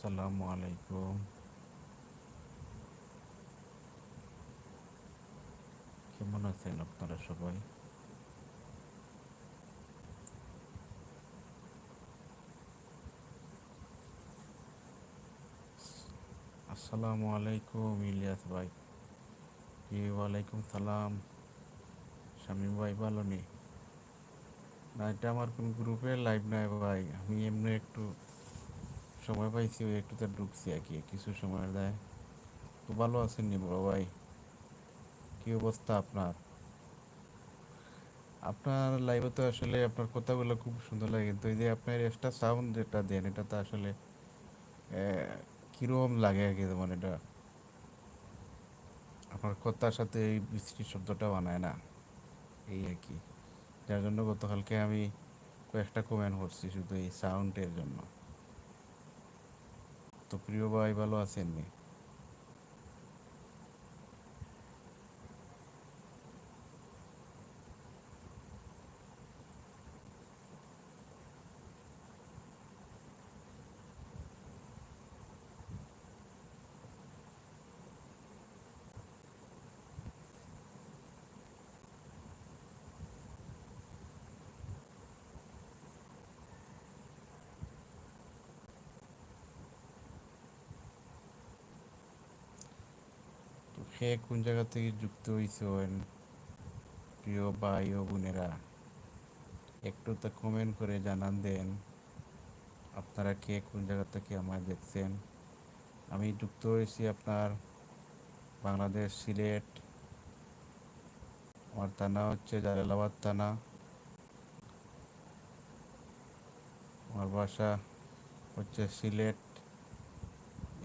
আসসালামু আলাইকুম। কেমন আছেন আপনারা সবাই? আসসালামু আলাইকুম, ইলিয়াস ভাই। ওয়ালাইকুম সালাম। শামীম ভাই ভালো নেই না, এটা আমার কোন গ্রুপে লাইভ নাই ভাই। আমি এমনি একটু সময় পাইছি, ওই একটু তো ঢুকছি আর কি, কিছু সময় দেয়। তো ভালো আছেন নি বড় ভাই? কি অবস্থা আপনার? আপনার লাইভে তো আসলে আপনার কথাগুলো খুব সুন্দর লাগে। কিন্তু এই যে আপনার এক্সট্রা সাউন্ড যেটা দেন, এটা তো আসলে কীরকম লাগে আর কি যেমন এটা? আপনার কথার সাথে এই বৃষ্টির শব্দটা বানায় না, এই আর কি। যার জন্য গতকালকে আমি কয়েকটা কমেন্ট করছি শুধু এই সাউন্ডের জন্য। তো প্রিয় ভাই ভালো আছেন নি? সে কোন জায়গা থেকে যুক্ত হয়েছেন প্রিয় ভাই ও বোনেরা, একটু তো কমেন্ট করে জানান দেন, আপনারা কে কোন জায়গা থেকে আমায় দেখছেন? আমি যুক্ত হয়েছি আপনার বাংলাদেশ সিলেট, আমার থানা হচ্ছে জালালাবাদ থানা। আমার বাসা হচ্ছে সিলেট,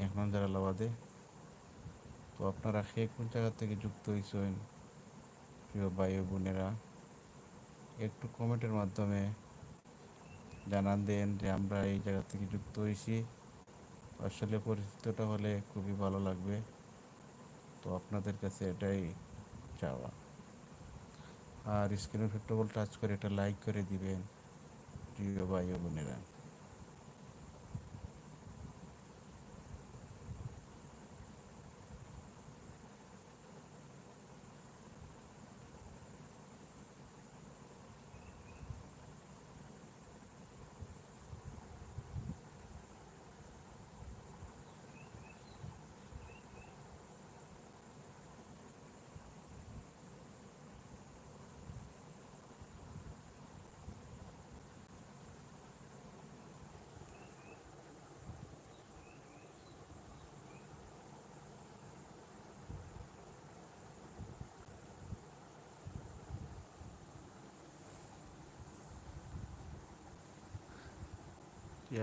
এখন জালালাবাদে। তো আপনারা সে কোন জায়গা থেকে যুক্ত হয়েছেন প্রিয় ভাই বোনেরা, একটু কমেন্টের মাধ্যমে জানান দেন যে আমরা এই জায়গা থেকে যুক্ত হয়েছি আসলে পরিচিতটা হলে খুবই ভালো লাগবে। তো আপনাদের কাছে এটাই চাওয়া। আর স্ক্রিনের ফিটবল টাচ করে এটা লাইক করে দিবেন, প্রিয় ভাই বোনেরা।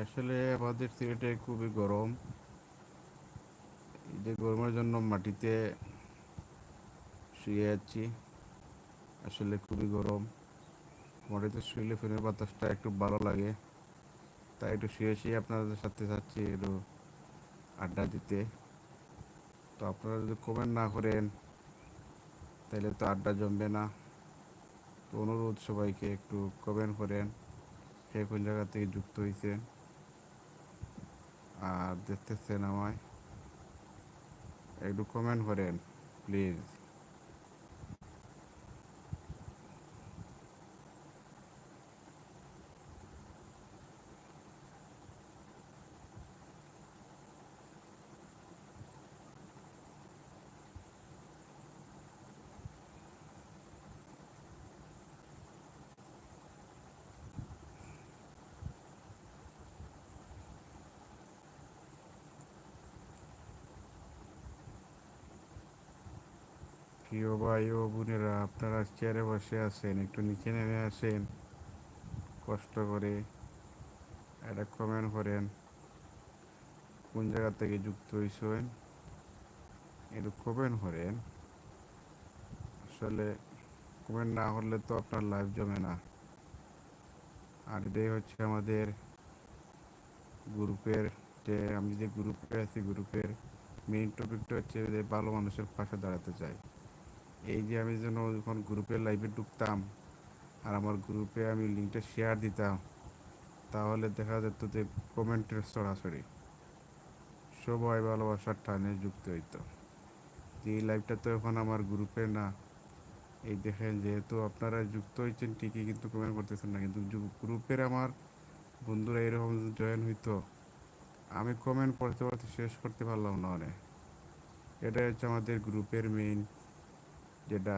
আসলে আমাদের সিলেটে খুবই গরম। এই যে গরমের জন্য মাটিতে শুয়ে যাচ্ছি আসলে খুবই গরম। মাটিতে শুইলে ফ্যানের বাতাসটা একটু ভালো লাগে। তাই একটু শুয়ে শুয়ে আপনাদের সাথে যাচ্ছি একটু আড্ডা দিতে। তো আপনারা যদি কমেন্ট না করেন, তাহলে তো আড্ডা জমবে না। তো অনুরোধ সবাইকে একটু কমেন্ট করেন, কে কোন জায়গা থেকে যুক্ত হয়েছেন আর দেখতেছেন আমায়। একটু কমেন্ট করেন প্লিজ প্রিয় ভাই ও বোনেরা, আপনারা চেয়ারে বসে আছেন, একটু নিচে নেমে আসেন, কষ্ট করে একটা কমেন্ট করেন, কোন জায়গা থেকে যুক্ত হয়েছেন একটু কমেন্ট করেন। আসলে কমেন্ট না করলে তো আপনার লাইভ জমে না। আর এটাই হচ্ছে আমাদের গ্রুপের যে, আমি যে গ্রুপে আছি, গ্রুপের মেইন টপিকটা হচ্ছে যে ভালো মানুষের পাশে দাঁড়াতে চাই। এই যে আমি যেন যখন গ্রুপের লাইভে ঢুকতাম আর আমার গ্রুপে আমি লিঙ্কটা শেয়ার দিতাম, তাহলে দেখা যেত যে কমেন্টের সরাসরি সবাই ভালোবাসার টানে যুক্ত হইতো। এই লাইভটা তো এখন আমার গ্রুপে না, এই দেখেন যেহেতু আপনারা যুক্ত হয়েছেন ঠিকই কিন্তু কমেন্ট করতেছেন না, কিন্তু গ্রুপের আমার বন্ধুরা এরকম জয়েন হইতো, আমি কমেন্ট পড়তে পড়তে শেষ করতে পারলাম না অনেক। এটা হচ্ছে আমাদের গ্রুপের মেইন যেটা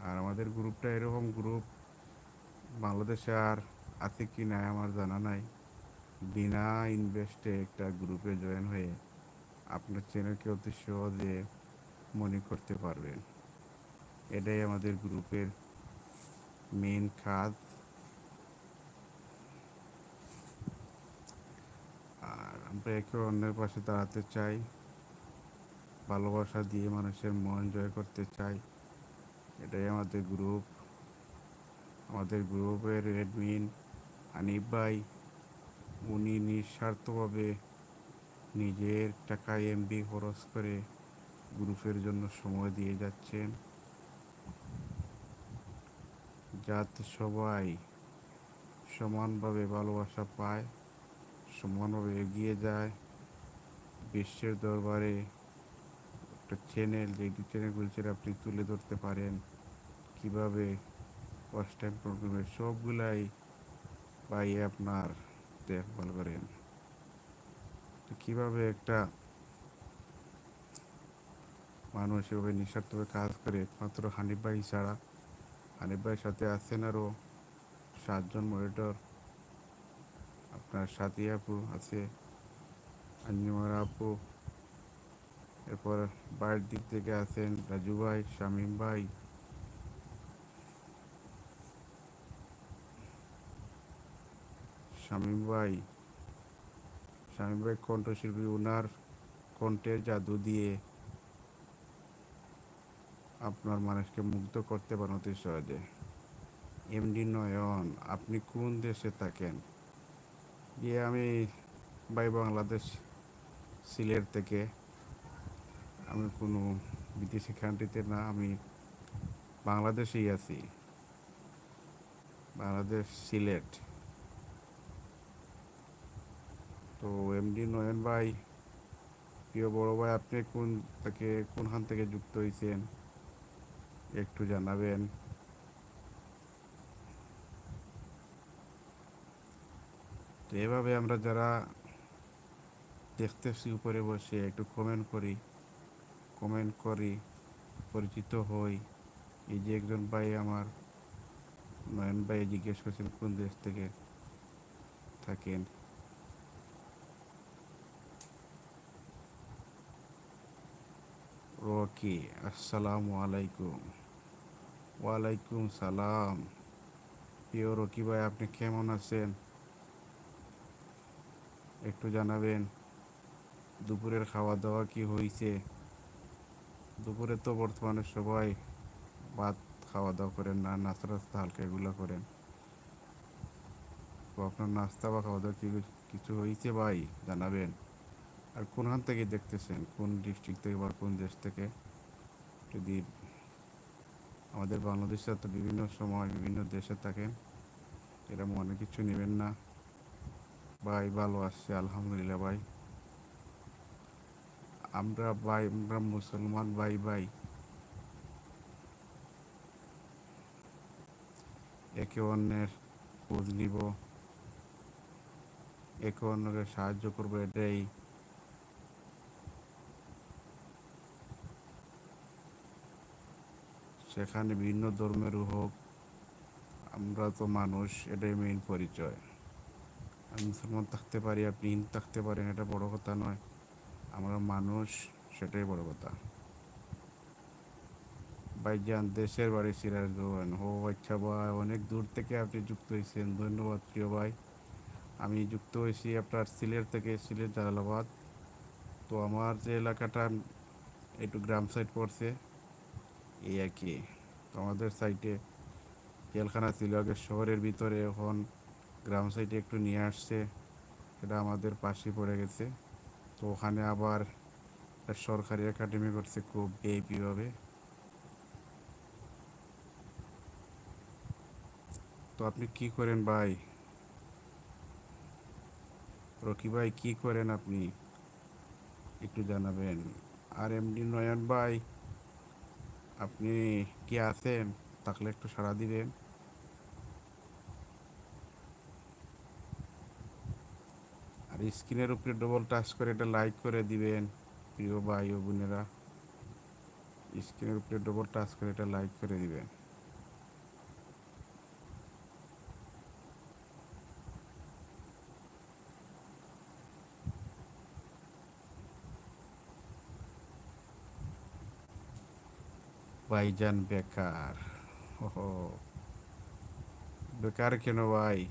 আর আমাদের গ্রুপটা এরকম গ্রুপ, বাংলাদেশে আর আছে কি নাই আমার জানা নাই। বিনা ইনভেস্টে একটা গ্রুপে জয়েন হয়ে আপনার চ্যানেলকে অতি সহজে মনে করতে পারবেন। এটাই আমাদের গ্রুপের মেন কাজ। আর আমরা একে অন্যের পাশে দাঁড়াতে চাই। ভালোবাসা দিয়ে মানুষের মন জয় করতে চাই। এটাই আমাদের গ্রুপ আমাদের গ্রুপের অ্যাডমিন হানিফ ভাই, উনি নিঃস্বার্থভাবে নিজের টাকা এমবি খরচ করে গ্রুপের জন্য সময় দিয়ে যাচ্ছেন। যাতে সবাই সমানভাবে ভালোবাসা পায়, সমানভাবে এগিয়ে যায়। বিশ্বের দরবারে একটা চ্যানেল যে চ্যানেল বলছেন আপনি তুলে ধরতে পারেন, কীভাবে ফার্স্ট টাইম প্রোগ্রামের সবগুলাই পাই আপনার দেখভাল করেন। তো কীভাবে একটা মানুষ এভাবে নিঃস্বার্থভাবে কাজ করে, একমাত্র হানিফ ভাই ছাড়া। হানিফ ভাইয়ের সাথে আছেন আরও সাতজন মনিটর আপনার সাথী আপু আছে, আঞ্জুমার আপু এরপর বাইরের দিক থেকে আছেন রাজু ভাই, শামীম ভাই। শামীম ভাই শামীম ভাই কণ্ঠশিল্পী ওনার কণ্ঠের জাদু দিয়ে আপনার মানুষকে মুগ্ধ করতে পারেন অতি সহজে। এমডি নয়ন, আপনি কোন দেশে থাকেন? গিয়ে আমি ভাই বাংলাদেশ সিলেট থেকে আমি কোনো বিদেশি কান্ট্রিতে না, আমি বাংলাদেশেই আছি। বাংলাদেশ সিলেট। তো এমডি নয়ন ভাই, প্রিয় বড় ভাই, আপনি কোন থেকে, কোনখান থেকে যুক্ত হয়েছেন একটু জানাবেন। তো এভাবে আমরা যারা দেখতেছি, উপরে বসে একটু কমেন্ট করি। কমেন্ট করি পরিচিত হই। এই যে একজন ভাই আমার, নয়ন ভাই জিজ্ঞেস করছেন কোন দেশ থেকে থাকেন? রকি, আসসালামু আলাইকুম। ওয়ালাইকুম সালাম। প্রিয় রকি ভাই, আপনি কেমন আছেন? একটু জানাবেন, দুপুরের খাওয়া দাওয়া কি হয়েছে দুপুরে তো বর্তমানে সবাই ভাত খাওয়া দাওয়া করেন না নাস্তা টাস্তা হালকা এগুলো করেন। তো আপনার নাস্তা বা খাওয়া দাওয়া কি কিছু হয়েছে ভাই, জানাবেন? আর কোনখান থেকে দেখতেছেন? কোন ডিস্ট্রিক্ট থেকে বা কোন দেশ থেকে? যদি আমাদের বাংলাদেশে তো বিভিন্ন সময় বিভিন্ন দেশে থাকেন, এরকম অনেক কিছু নেবেন না। ভাই, ভালো আসছে আলহামদুলিল্লাহ ভাই। আমরা ভাই, আমরা মুসলমান, ভাই ভাই। একে অন্যের খোঁজ নিব। একে অন্যকে সাহায্য করব, এটাই। সেখানে ভিন্ন ধর্মের হোক, আমরা তো মানুষ, এটাই মেইন পরিচয়। আমি মুসলমান থাকতে পারি, আপনি হিন্দু থাকতে পারেন, এটা বড় কথা নয়। আমরা মানুষ, সেটাই বড় কথা। ভাইজান দেশের বাড়ি সিরাজগঞ্জ। ও আচ্ছা ভাই, অনেক দূর থেকে আপনি যুক্ত হয়েছেন। ধন্যবাদ প্রিয় ভাই। আমি যুক্ত হয়েছি আপনার সিলেট থেকে, সিলেট জালালাবাদ। তো আমার যে এলাকাটা, একটু গ্রাম সাইড পড়ছে, এই কি। তো আমাদের সাইডে জেলখানা ছিল, আগে শহরের ভিতরে, এখন গ্রাম সাইডে একটু নিয়ে আসছে। সেটা আমাদের পাশে পড়ে গেছে। তো ওখানে আবার সরকারি একাডেমি করছে খুব ভিআইপিভাবে তো আপনি কি করেন ভাই? রকি ভাই, কি করেন আপনি? একটু জানাবেন। আর এমডি নয়ন ভাই, আপনি কি আছেন? থাকলে একটু সাড়া দিবেন। স্ক্রিনের উপরে ডবল টাচ করে এটা লাইক করে দিবেন, প্রিয় ভাই ও বোনেরা। স্ক্রিনের উপরে ডবল টাচ করে এটা লাইক করে দিবেন। ভাইজান বেকার। ওহো। বেকার কেন ভাই?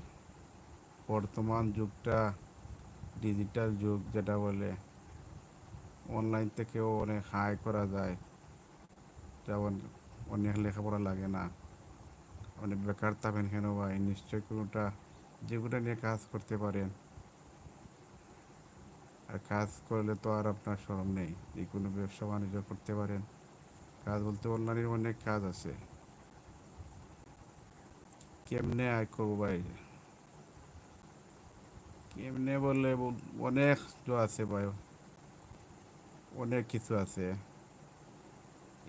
বর্তমান যুগটা ডিজিটাল যুগ যেটা বলে অনলাইন থেকেও অনেক হাই করা যায়। যেমন অনেক লেখাপড়া লাগে না। অনেক বেকার থাকবেন কেন ভাই? নিশ্চয়ই কোনোটা যেগুলো নিয়ে কাজ করতে পারেন। আর কাজ করলে তো আর আপনার সরম নেই। যে কোনো ব্যবসা বাণিজ্য করতে পারেন। কাজ বলতে অনলাইনের অনেক কাজ আছে। কেমনে আয় করব ভাই? কেমনে বললে অনেক তো আছে ভাই অনেক কিছু আছে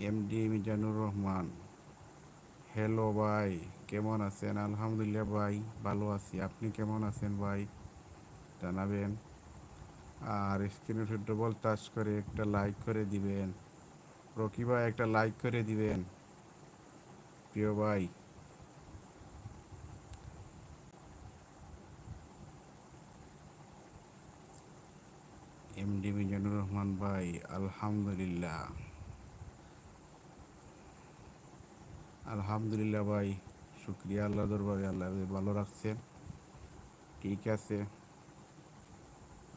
এমডি মিজানুর রহমান হ্যালো ভাই কেমন আছেন আলহামদুলিল্লাহ ভাই ভালো আছি আপনি কেমন আছেন ভাই জানাবেন আর স্ক্রিনে ডবল টাচ করে একটা লাইক করে দিবেন রকি ভাই একটা লাইক করে দিবেন প্রিয় ভাই এমডি মিজানুর রহমান ভাই, আলহামদুলিল্লাহ। আলহামদুলিল্লাহ ভাই, শুক্রিয়া আল্লাহ দরবারে, আল্লাহ ভালো রাখছেন ঠিক আছে।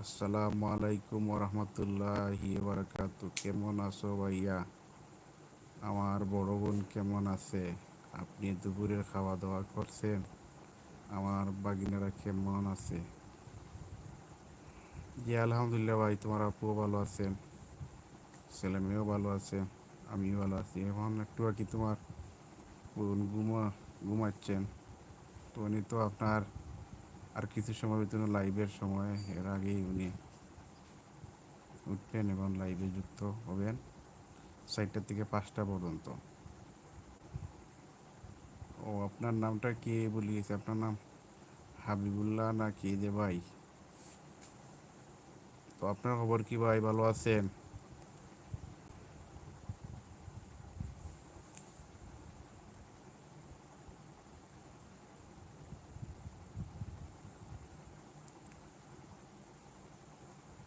আসসালামু আলাইকুম রহমতুল্লাহি বারাকাত কেমন আছো ভাইয়া? আমার বড় বোন কেমন আছে? আপনি দুপুরের খাওয়া দাওয়া করছেন? আমার বাগিনারা কেমন আছে? জি আলহামদুলিল্লাহ ভাই, তোমার আপুও ভালো আছেন, ছেলে মেয়েও ভালো আছে, আমিও ভালো আছি। এখন একটু আর কি তোমার ঘুমা, ঘুমাচ্ছেন। তো উনি তো আপনার আর কিছু সময় ভিতরে লাইভের সময়, এর আগেই উনি উঠবেন এবং লাইভে যুক্ত হবেন চারটা থেকে পাঁচটা পর্যন্ত। ও, আপনার নামটা কে বলিয়েছে? আপনার নাম হাবিবুল্লাহ না কে যে ভাই? তো আপনার খবর কি ভাই? ভালো আছেন?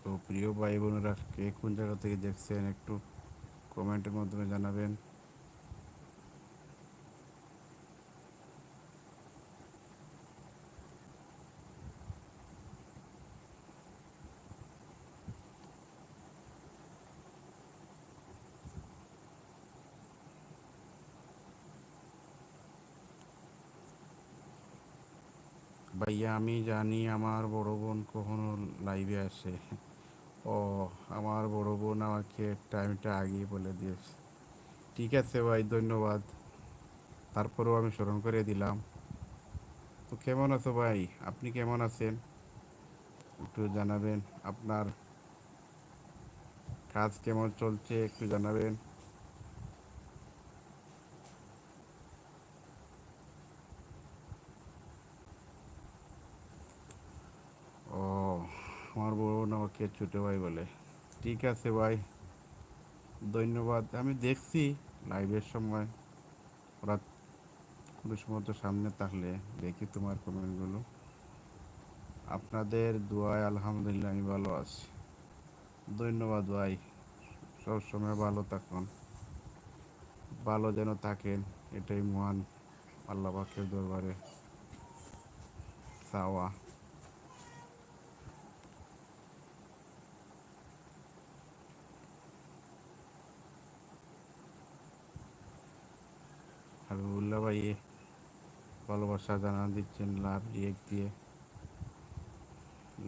তো প্রিয় ভাই বোনেরা, কে কোন জায়গা থেকে দেখছেন একটু কমেন্টের মাধ্যমে জানাবেন। ভাইয়া, আমি জানি আমার বড় বোন কখনো লাইভে আসে। ও, আমার বড় বোন আমাকে টাইমটা আগেই বলে দিয়েছে। ঠিক আছে ভাই, ধন্যবাদ। তারপরেও আমি স্মরণ করে দিলাম। তো কেমন আছো ভাই? আপনি কেমন আছেন? একটু জানাবেন, আপনার কাজ কেমন চলছে? একটু জানাবেন ও আমার আমাকে ছোটো ভাই বলে। ঠিক আছে ভাই, ধন্যবাদ। আমি দেখছি লাইভের সময়। ওরা কোনো সময় তো সামনে থাকলে দেখি তোমার কমেন্টগুলো আপনাদের দোয়ায় আলহামদুলিল্লাহ আমি ভালো আছি। ধন্যবাদ ভাই, সব সময় ভালো থাকুন। ভালো যেন থাকেন, এটাই মহান আল্লাহ পাকের দরবারে। চাওয়া। হাবিবুল্লাহ ভাই ভালোবাসা জানা দিচ্ছেন লাভ রিয়েক্ট দিয়ে।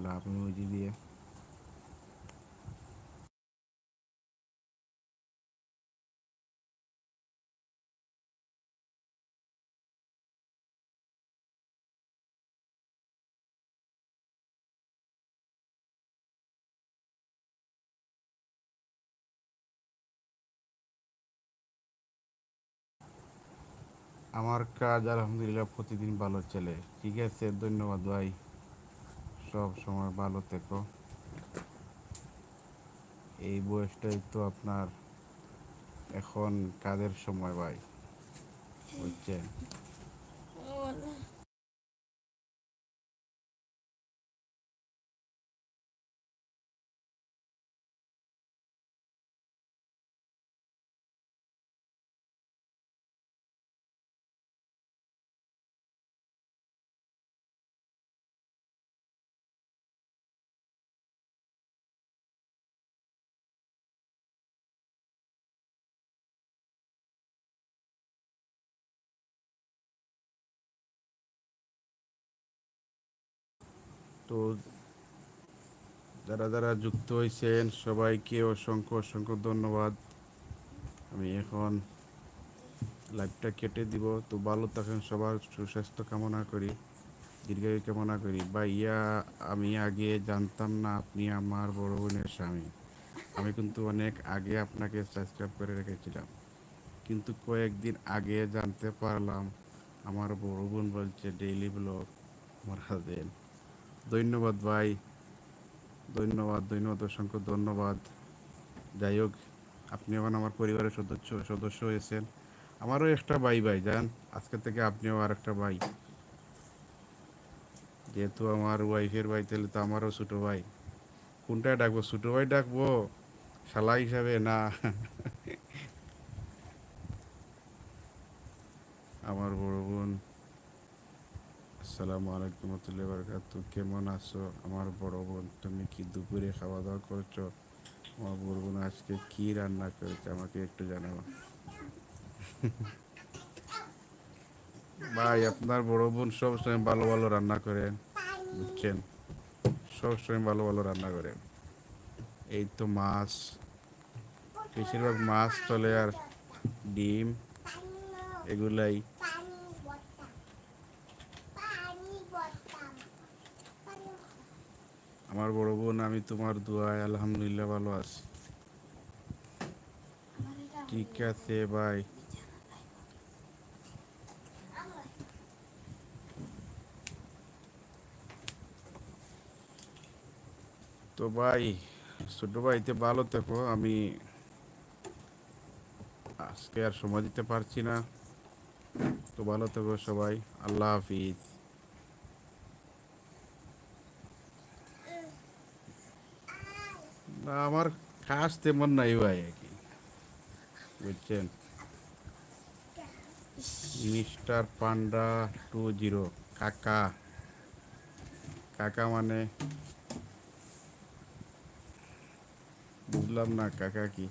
লাভ ইমোজি দিয়ে। আমার কাজ, আলহামদুলিল্লাহ, প্রতিদিন ভালো চলে। ঠিক আছে, ধন্যবাদ ভাই। সব সময় ভালো থেকো। এই বয়সটাই তো আপনার এখন কাজের সময় ভাই, বুঝছেন? তো যারা যারা যুক্ত হয়েছেন সবাইকে অসংখ্য অসংখ্য ধন্যবাদ। আমি এখন লাইভটা কেটে দিব। তো ভালো থাকেন সবার, সুস্বাস্থ্য কামনা করি, দীর্ঘায়ু কামনা করি। বা ইয়া আমি আগে জানতাম না আপনি আমার বড় বোনের স্বামী। আমি কিন্তু অনেক আগে আপনাকে সাবস্ক্রাইব করে রেখেছিলাম। কিন্তু কয়েকদিন আগে জানতে পারলাম, আমার বড় বোন বলছে ডেইলি ব্লগ আমার হাজবেন্ড ধন্যবাদ ভাই, ধন্যবাদ ধন্যবাদ, অসংখ্য ধন্যবাদ। যাই হোক, আপনি এখন আমার পরিবারের সদস্য সদস্য হয়েছেন। আমারও একটা ভাই ভাই যান আজকে থেকে আপনিও আর একটা ভাই। যেহেতু আমার ওয়াইফের ভাই, তাহলে তো আমারও ছোটো ভাই। কোনটায় ডাকবো? ছোটো ভাই ডাকবো? শালা হিসাবে? না। আমার বড় বোন। আসসালামু আলাইকুম রহমতুল্লাহ বারকাতু কেমন আছো? আমার বড় বোন, তুমি কি দুপুরে খাওয়া দাওয়া করছ? আমার বড় বোন আজকে কি রান্না করেছে? আমাকে একটু জানাব। ভাই, আপনার বড় বোন সবসময় ভালো ভালো রান্না করেন বুঝছেন? সবসময় ভালো ভালো রান্না করেন এই তো মাছ, বেশিরভাগ মাছ চলে আর ডিম, এগুলাই আমার বড় বোন, আমি তোমার দোয়ায় আলহামদুলিল্লাহ ভালো আছি। ঠিক আছে ভাই তো ভাই ছোট ভাইতে ভালো থেকো। আমি আজকে আর সময় দিতে পারছি না। তো ভালো থেকো সবাই। আল্লাহ হাফিজ। না আমার খাস তেমন নাই ভাই আর কি। বুঝছেন? মিস্টার পান্ডা টু জিরো, কাকা। কাকা মানে? বুঝলাম না, কাকা কি?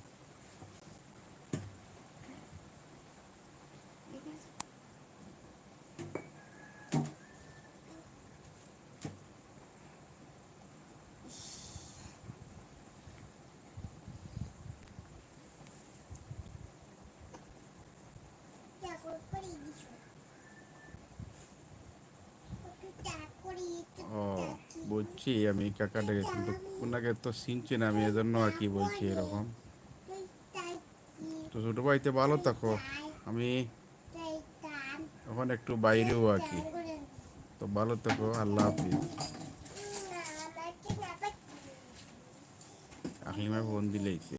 ও বুঝছি আমি ওনাকে তো চিনছি না আমি এজন্য আর কি বলছি এরকম তো ছোটো ভাইতে ভালো থাকো আমি এখন একটু বাইরেও আর কি তো ভালো থাকো আল্লাহ হাফিজ আকলিমা ফোন দিলেইছে